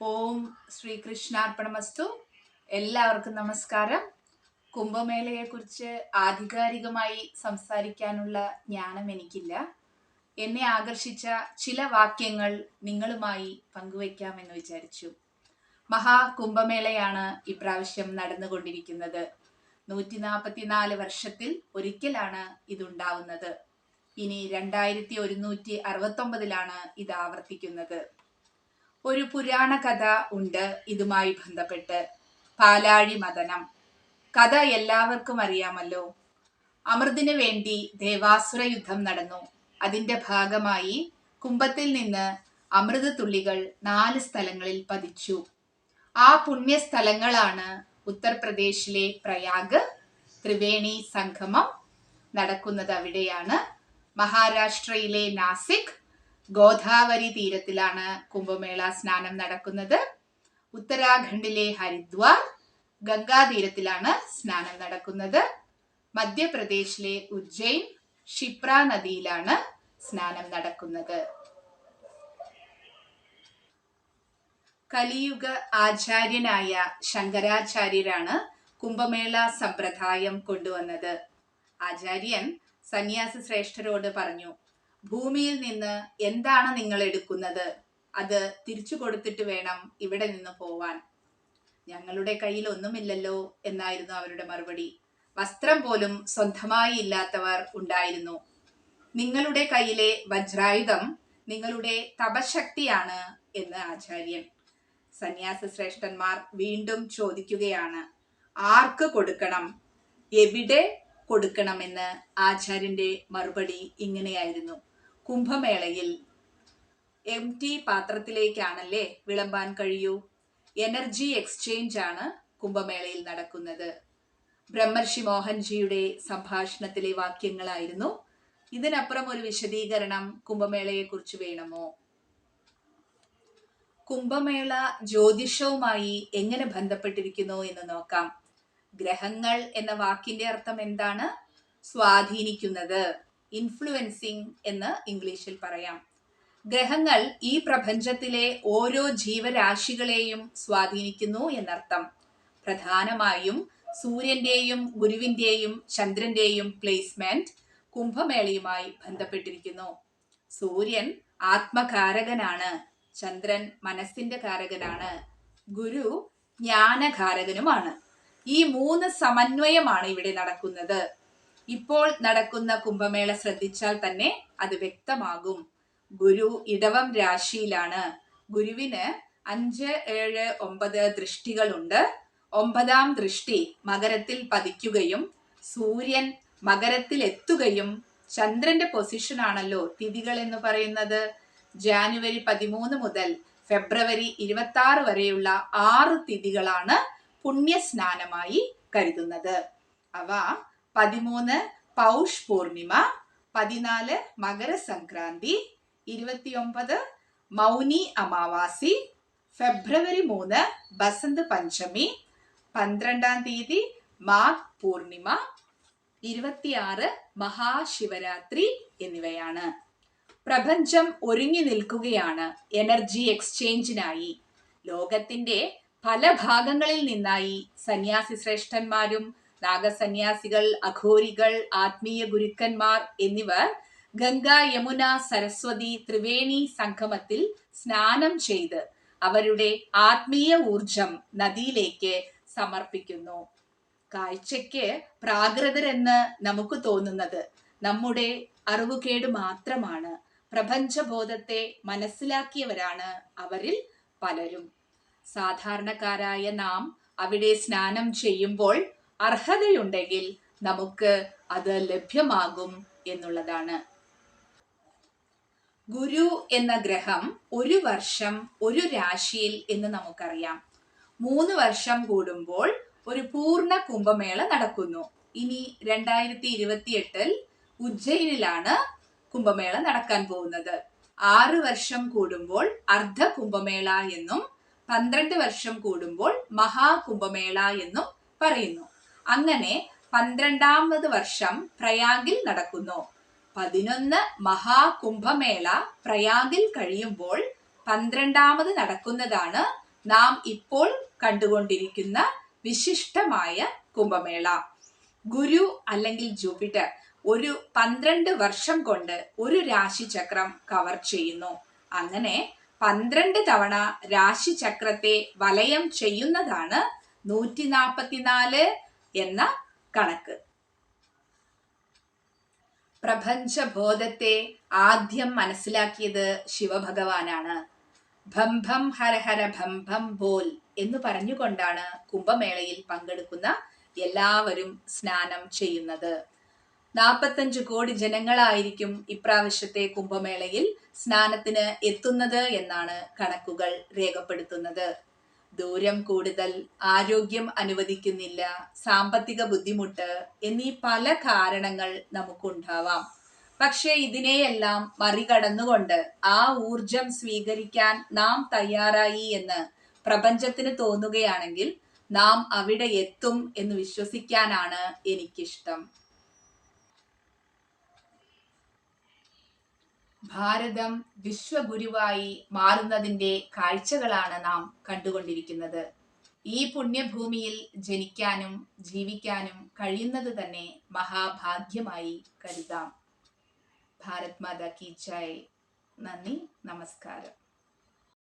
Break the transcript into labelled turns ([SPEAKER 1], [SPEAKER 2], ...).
[SPEAKER 1] ഓം ശ്രീകൃഷ്ണാർപ്പണമസ്തു. എല്ലാവർക്കും നമസ്കാരം. കുംഭമേളയെക്കുറിച്ച് ആധികാരികമായി സംസാരിക്കാനുള്ള ജ്ഞാനം എനിക്കില്ല. എന്നെ ആകർഷിച്ച ചില വാക്യങ്ങൾ നിങ്ങളുമായി പങ്കുവയ്ക്കാമെന്ന് വിചാരിച്ചു. മഹാകുംഭമേളയാണ് ഇപ്രാവശ്യം നടന്നുകൊണ്ടിരിക്കുന്നത്. നൂറ്റി നാൽപ്പത്തിനാല് വർഷത്തിൽ ഒരിക്കലാണ് ഇതുണ്ടാവുന്നത്. ഇനി രണ്ടായിരത്തി ഒരുന്നൂറ്റി അറുപത്തൊമ്പതിലാണ് ഇത് ആവർത്തിക്കുന്നത് ഒരു പുരാണ കഥ ഉണ്ട് ഇതുമായി ബന്ധപ്പെട്ട്. പാലാഴി മദനം. കഥ എല്ലാവർക്കും അറിയാമല്ലോ. അമൃതിനു വേണ്ടി ദേവാസുര യുദ്ധം നടന്നു. അതിന്റെ ഭാഗമായി കുംഭത്തിൽ നിന്ന് അമൃത തുള്ളികൾ നാല് സ്ഥലങ്ങളിൽ പതിച്ചു. ആ പുണ്യ സ്ഥലങ്ങളാണ് ഉത്തർപ്രദേശിലെ പ്രയാഗ് ത്രിവേണി സംഗമം നടക്കുന്നത് അവിടെയാണ്. മഹാരാഷ്ട്രയിലെ നാസിക് ഗോദാവരി തീരത്തിലാണ് കുംഭമേള സ്നാനം നടക്കുന്നത്. ഉത്തരാഖണ്ഡിലെ ഹരിദ്വാർ ഗംഗാതീരത്തിലാണ് സ്നാനം നടക്കുന്നത്. മധ്യപ്രദേശിലെ ഉജ്ജയിൻ ക്ഷിപ്ര നദിയിലാണ് സ്നാനം നടക്കുന്നത്. കലിയുഗ ആചാര്യനായ ശങ്കരാചാര്യരാണ് കുംഭമേള സമ്പ്രദായം കൊണ്ടുവന്നത്. ആചാര്യൻ സന്യാസ ശ്രേഷ്ഠരോട് പറഞ്ഞു ഭൂമിയിൽ നിന്ന് എന്താണ് നിങ്ങൾ എടുക്കുന്നത്? അത് തിരിച്ചു കൊടുത്തിട്ട് വേണം ഇവിടെ നിന്ന് പോവാൻ. ഞങ്ങളുടെ കയ്യിൽ ഒന്നുമില്ലല്ലോ എന്നായിരുന്നു അവരുടെ മറുപടി. വസ്ത്രം പോലും സ്വന്തമായി ഇല്ലാത്തവർ ഉണ്ടായിരുന്നു. നിങ്ങളുടെ കയ്യിലെ വജ്രായുധം നിങ്ങളുടെ തപശക്തിയാണ് എന്ന് ആചാര്യൻ. സന്യാസ ശ്രേഷ്ഠന്മാർ വീണ്ടും ചോദിക്കുകയാണ് ആർക്ക് കൊടുക്കണം? എവിടെ കൊടുക്കണമെന്ന്? ആചാര്യന്റെ മറുപടി ഇങ്ങനെയായിരുന്നു. കുംഭമേളയിൽ എം ടി പാത്രത്തിലേക്കാണല്ലേ വിളമ്പാൻ കഴിയൂ? എനർജി എക്സ്ചേഞ്ച് ആണ് കുംഭമേളയിൽ നടക്കുന്നത്. ബ്രഹ്മർഷി മോഹൻജിയുടെ സംഭാഷണത്തിലെ വാക്യങ്ങളായിരുന്നു. ഇതിനപ്പുറം ഒരു വിശദീകരണം കുംഭമേളയെക്കുറിച്ച് വേണമോ? കുംഭമേള ജ്യോതിഷവുമായി എങ്ങനെ ബന്ധപ്പെട്ടിരിക്കുന്നു എന്ന് നോക്കാം. ഗ്രഹങ്ങൾ എന്ന വാക്കിന്റെ അർത്ഥം എന്താണ്? സ്വാധീനിക്കുന്നത്. ഇൻഫ്ലുവൻസിങ് എന്ന് ഇംഗ്ലീഷിൽ പറയാം. ഗ്രഹങ്ങൾ ഈ പ്രപഞ്ചത്തിലെ ഓരോ ജീവരാശികളെയും സ്വാധീനിക്കുന്നു എന്നർത്ഥം. പ്രധാനമായും സൂര്യന്റെയും ഗുരുവിന്റെയും ചന്ദ്രന്റെയും പ്ലേസ്മെന്റ് കുംഭമേളയുമായി ബന്ധപ്പെട്ടിരിക്കുന്നു. സൂര്യൻ ആത്മകാരകനാണ് ചന്ദ്രൻ മനസ്സിന്റെ കാരകനാണ് ഗുരു ജ്ഞാനകാരകനുമാണ്. ഈ മൂന്ന് സമന്വയമാണ് ഇവിടെ നടക്കുന്നത്. ഇപ്പോൾ നടക്കുന്ന കുംഭമേള ശ്രദ്ധിച്ചാൽ തന്നെ അത് വ്യക്തമാകും. ഗുരു ഇടവം രാശിയിലാണ്. ഗുരുവിന് അഞ്ച് ഏഴ് ഒമ്പത് ദൃഷ്ടികളുണ്ട്. ഒമ്പതാം ദൃഷ്ടി മകരത്തിൽ പതിക്കുകയും സൂര്യൻ മകരത്തിൽ എത്തുകയും ചന്ദ്രന്റെ പൊസിഷൻ ആണല്ലോ തിഥികൾ എന്ന് പറയുന്നത്. ജാനുവരി പതിമൂന്ന് മുതൽ ഫെബ്രുവരി ഇരുപത്തി ആറ് വരെയുള്ള ആറ് തിഥികളാണ് പുണ്യസ്നാനമായി കരുതുന്നത്. അവ പതിമൂന്ന് പൗഷ് പൂർണിമ പതിനാല് മകരസംക്രാന്തി ഇരുപത്തിയൊമ്പത് മൗനി അമാവാസി ഫെബ്രുവരി മൂന്ന് ബസന്ത് പഞ്ചമി പന്ത്രണ്ടാം തീയതി മാഘ് പൂർണിമ ഇരുപത്തിയാറ് മഹാശിവരാത്രി എന്നിവയാണ്. പ്രപഞ്ചം ഒരുങ്ങി നിൽക്കുകയാണ് എനർജി എക്സ്ചേഞ്ചിനായി. ലോകത്തിന്റെ പല ഭാഗങ്ങളിൽ നിന്നായി സന്യാസി ശ്രേഷ്ഠന്മാരും നാഗസന്യാസികൾ അഘോരികൾ ആത്മീയ ഗുരുക്കന്മാർ എന്നിവർ ഗംഗ യമുന സരസ്വതി ത്രിവേണി സംഗമത്തിൽ സ്നാനം ചെയ്ത് അവരുടെ ആത്മീയ ഊർജം നദിയിലേക്ക് സമർപ്പിക്കുന്നു. കാഴ്ചയ്ക്ക് പ്രാകൃതരെന്ന് നമുക്ക് തോന്നുന്നത് നമ്മുടെ അറിവുകേട് മാത്രമാണ്. പ്രപഞ്ചബോധത്തെ മനസ്സിലാക്കിയവരാണ് അവരിൽ പലരും. സാധാരണക്കാരായ നാം അവിടെ സ്നാനം ചെയ്യുമ്പോൾ അർഹതയുണ്ടെങ്കിൽ നമുക്ക് അത് ലഭ്യമാകും എന്നുള്ളതാണ്. ഗുരു എന്ന ഗ്രഹം ഒരു വർഷം ഒരു രാശിയിൽ എന്ന് നമുക്കറിയാം. മൂന്ന് വർഷം കൂടുമ്പോൾ ഒരു പൂർണ കുംഭമേള നടക്കുന്നു. ഇനി രണ്ടായിരത്തി ഇരുപത്തിയെട്ടിൽ ഉജ്ജയിനിലാണ് കുംഭമേള നടക്കാൻ പോകുന്നത്. ആറ് വർഷം കൂടുമ്പോൾ അർദ്ധ കുംഭമേള എന്നും പന്ത്രണ്ട് വർഷം കൂടുമ്പോൾ മഹാകുംഭമേള എന്നും പറയുന്നു. അങ്ങനെ പന്ത്രണ്ടാമത് വർഷം പ്രയാഗിൽ നടക്കുന്നു. പതിനൊന്ന് മഹാകുംഭമേള പ്രയാഗിൽ കഴിയുമ്പോൾ പന്ത്രണ്ടാമത് നടക്കുന്നതാണ് നാം ഇപ്പോൾ കണ്ടുകൊണ്ടിരിക്കുന്ന വിശിഷ്ടമായ കുംഭമേള. ഗുരു അല്ലെങ്കിൽ ജൂപ്പിറ്റർ ഒരു പന്ത്രണ്ട് വർഷം കൊണ്ട് ഒരു രാശിചക്രം കവർ ചെയ്യുന്നു. അങ്ങനെ പന്ത്രണ്ട് തവണ രാശിചക്രത്തെ വലയം ചെയ്യുന്നതാണ് നൂറ്റി നാൽപ്പത്തിനാല് എന്ന കണക്ക്. പ്രപഞ്ചബോധത്തെ ആദ്യം മനസ്സിലാക്കിയത് ശിവഭഗവാനാണ്. ഭംഭം ഭം ഹര ഹര ഭം ഭം ബോൽ എന്ന് പറഞ്ഞുകൊണ്ടാണ് കുംഭമേളയിൽ പങ്കെടുക്കുന്ന എല്ലാവരും സ്നാനം ചെയ്യുന്നത്. നാൽപ്പത്തഞ്ച് കോടി ജനങ്ങളായിരിക്കും ഇപ്രാവശ്യത്തെ കുംഭമേളയിൽ സ്നാനത്തിന് എത്തുന്നത് എന്നാണ് കണക്കുകൾ രേഖപ്പെടുത്തുന്നത്. ദൂരം കൂടുതൽ ആരോഗ്യം അനുവദിക്കുന്നില്ല സാമ്പത്തിക ബുദ്ധിമുട്ട് എന്നീ പല കാരണങ്ങൾ നമുക്കുണ്ടാവാം. പക്ഷേ ഇതിനെയെല്ലാം മറികടന്നുകൊണ്ട് ആ ഊർജം സ്വീകരിക്കാൻ നാം തയ്യാറായി എന്ന് പ്രപഞ്ചത്തിന് തോന്നുകയാണെങ്കിൽ നാം അവിടെ എത്തും എന്ന് വിശ്വസിക്കാനാണ് എനിക്കിഷ്ടം. ഭാരതം വിശ്വഗുരുവായി മാറുന്നതിന്റെ കാഴ്ചകളാണ് നാം കണ്ടുകൊണ്ടിരിക്കുന്നത്. ഈ പുണ്യഭൂമിയിൽ ജനിക്കാനും ജീവിക്കാനും കഴിയുന്നത് തന്നെ മഹാഭാഗ്യമായി കരുതാം. ഭാരത് മാതാ കി ജയ്. നന്ദി നമസ്കാരം.